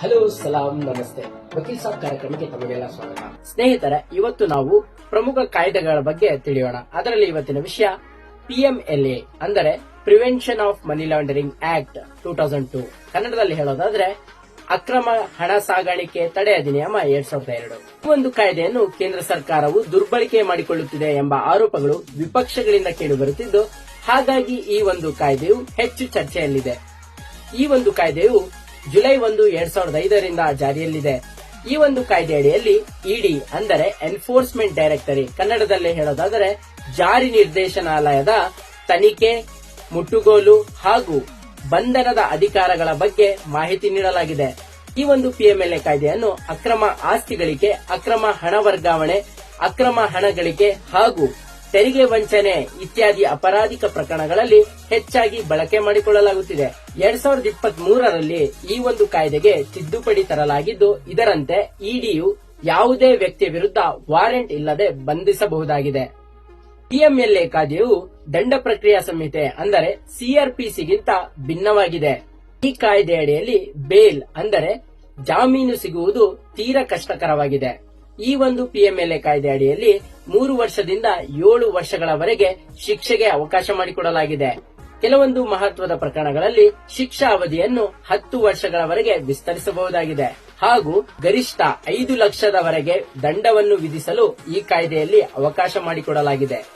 Hello, ಸಲಾಂ, ನಮಸ್ತೆ. ವಕೀಲ್ ಸಾಬ್ ಕಾರ್ಯಕ್ರಮಕ್ಕೆ ತಮಗೆಲ್ಲ ಸ್ವಾಗತ. ಸ್ನೇಹಿತರೆ, ಇವತ್ತು ನಾವು ಪ್ರಮುಖ ಕಾಯ್ದೆಗಳ ಬಗ್ಗೆ ತಿಳಿಯೋಣ. ಅದರಲ್ಲಿ ಇವತ್ತಿನ ವಿಷಯ ಪಿಎಂಎಲ್ಎ ಅಂದರೆ prevention of money laundering act two thousand two ಕನ್ನಡದಲ್ಲಿ ಹೇಳೋದಾದ್ರೆ, ಅಕ್ರಮ ಹಣ ಸಾಗಾಣಿಕೆ ತಡೆ ಅಧಿನಿಯಮ ಎರಡ್ ಸಾವಿರದ ಎರಡು. ಈ ಒಂದು ಕಾಯ್ದೆಯನ್ನು ಕೇಂದ್ರ ಸರ್ಕಾರವು ದುರ್ಬಳಕೆ ಮಾಡಿಕೊಳ್ಳುತ್ತಿದೆ ಎಂಬ ಆರೋಪಗಳು ವಿಪಕ್ಷಗಳಿಂದ ಕೇಳಿಬರುತ್ತಿದ್ದು ಹಾಗಾಗಿ ಈ ಒಂದು ಕಾಯ್ದೆಯು ಹೆಚ್ಚು ಚರ್ಚೆಯಲ್ಲಿದೆ. ಈ ಒಂದು ಕಾಯ್ದೆಯು ಜುಲೈ ಒಂದು ಎರಡ್ ಸಾವಿರದ ಐದರಿಂದ ಜಾರಿಯಲ್ಲಿದೆ. ಈ ಒಂದು ಕಾಯ್ದೆ ಅಡಿಯಲ್ಲಿ ಇಡಿ ಅಂದರೆ ಎನ್ಫೋರ್ಸ್ಮೆಂಟ್ ಡೈರೆಕ್ಟರಿ, ಕನ್ನಡದಲ್ಲಿ ಹೇಳೋದಾದರೆ ಜಾರಿ ನಿರ್ದೇಶನಾಲಯದ ತನಿಖೆ, ಮುಟ್ಟುಗೋಲು ಹಾಗೂ ಬಂಧನದ ಅಧಿಕಾರಗಳ ಬಗ್ಗೆ ಮಾಹಿತಿ ನೀಡಲಾಗಿದೆ. ಈ ಒಂದು ಪಿಎಂಎಲ್ಎ ಕಾಯ್ದೆಯನ್ನು ಅಕ್ರಮ ಆಸ್ತಿಗಳಿಕೆ ಅಕ್ರಮ ಹಣ ವರ್ಗಾವಣೆ, ಅಕ್ರಮ ಹಣ ಗಳಿಕೆ ಹಾಗೂ ತೆರಿಗೆ ವಂಚನೆ ಇತ್ಯಾದಿ ಅಪರಾಧಿಕ ಪ್ರಕರಣಗಳಲ್ಲಿ ಹೆಚ್ಚಾಗಿ ಬಳಕೆ ಮಾಡಿಕೊಳ್ಳಲಾಗುತ್ತಿದೆ. ಎರಡ್ ಸಾವಿರದ ಇಪ್ಪತ್ತ್ ಮೂರರಲ್ಲಿ ಈ ಒಂದು ಕಾಯ್ದೆಗೆ ತಿದ್ದುಪಡಿ ತರಲಾಗಿದ್ದು, ಇದರಂತೆ ಇಡಿಯು ಯಾವುದೇ ವ್ಯಕ್ತಿಯ ವಿರುದ್ಧ ವಾರೆಂಟ್ ಇಲ್ಲದೆ ಬಂಧಿಸಬಹುದಾಗಿದೆ. ಪಿಎಂಎಲ್ಎ ಕಾಯ್ದೆಯು ದಂಡ ಪ್ರಕ್ರಿಯಾ ಸಂಹಿತೆ ಅಂದರೆ ಸಿಆರ್ಪಿಸಿಗಿಂತ ಭಿನ್ನವಾಗಿದೆ. ಈ ಕಾಯ್ದೆಯಡಿಯಲ್ಲಿ ಬೇಲ್ ಅಂದರೆ ಜಾಮೀನು ಸಿಗುವುದು ತೀರಾ ಕಷ್ಟಕರವಾಗಿದೆ. ಈ ಒಂದು ಪಿಎಂಎಲ್ಎ ಕಾಯ್ದೆ ಅಡಿಯಲ್ಲಿ ಮೂರು ವರ್ಷದಿಂದ ಏಳು ವರ್ಷಗಳವರೆಗೆ ಶಿಕ್ಷೆಗೆ ಅವಕಾಶ ಮಾಡಿಕೊಡಲಾಗಿದೆ. ಕೆಲವೊಂದು ಮಹತ್ವದ ಪ್ರಕರಣಗಳಲ್ಲಿ ಶಿಕ್ಷಾ ಅವಧಿಯನ್ನು ಹತ್ತು ವರ್ಷಗಳವರೆಗೆ ವಿಸ್ತರಿಸಬಹುದಾಗಿದೆ. ಹಾಗೂ ಗರಿಷ್ಠ ಐದು ಲಕ್ಷದವರೆಗೆ ದಂಡವನ್ನು ವಿಧಿಸಲು ಈ ಕಾಯ್ದೆಯಲ್ಲಿ ಅವಕಾಶ ಮಾಡಿಕೊಡಲಾಗಿದೆ.